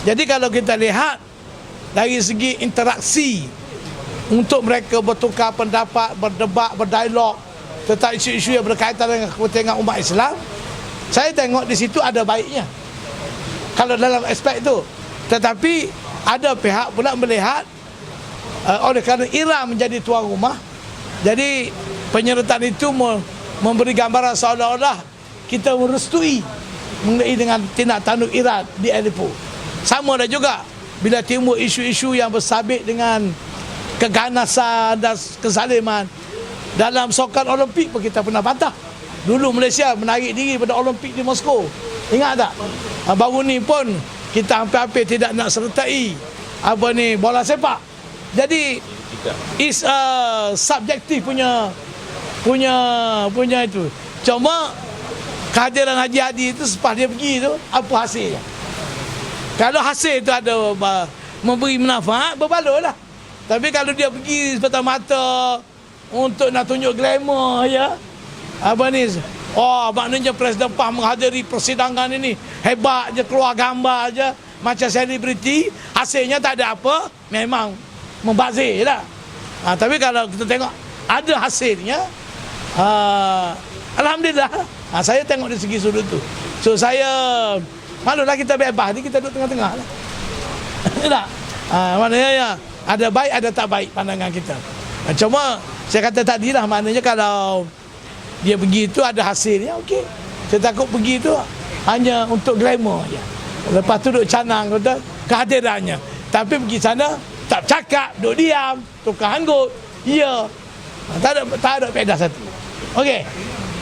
Jadi kalau kita lihat dari segi interaksi untuk mereka bertukar pendapat, berdebat, berdialog tentang isu-isu yang berkaitan dengan kepentingan umat Islam, saya tengok di situ ada baiknya. Kalau dalam aspek itu. Tetapi ada pihak pula melihat uh, oleh kerana Iran menjadi tuan rumah, jadi penyertaan itu me- memberi gambaran seolah-olah kita merestui mengenai dengan tindak tanduk Iran di Aleppo. Sama ada juga bila timbul isu-isu yang bersabit dengan keganasan dan kezaliman dalam sokan Olimpik pun kita pernah bantah. Dulu Malaysia menarik diri pada Olimpik di Moskow. Ingat tak? Ah, Baru ni pun kita hampir-hampir tidak nak sertai apa ni bola sepak. Jadi is a subjektif punya punya punya itu. Cuma kehadiran Haji Hadi itu selepas dia pergi tu apa hasilnya? Kalau hasil itu ada uh, memberi manfaat berbaloi lah. Tapi kalau dia pergi semata-mata untuk nak tunjuk glamour ya. Apa ni? Oh, maknanya Presiden PAH menghadiri persidangan ini hebat je keluar gambar je macam selebriti, hasilnya tak ada apa, memang membazir lah. Ha, tapi kalau kita tengok ada hasilnya, ha, Alhamdulillah. Ha, saya tengok dari segi sudut tu. So saya malulah kita bebas ni kita duduk tengah-tengah lah. tak? Ha, maknanya ya, ada baik ada tak baik pandangan kita. Ha, cuma saya kata tadi lah maknanya kalau dia pergi tu ada hasilnya okey. Saya takut pergi tu hanya untuk glamour je. Lepas tu duduk canang kata kehadirannya. Tapi pergi sana tak cakap, duduk diam, tukar hanggut. Ya. Ha, tak ada tak ada pedas satu. Okey.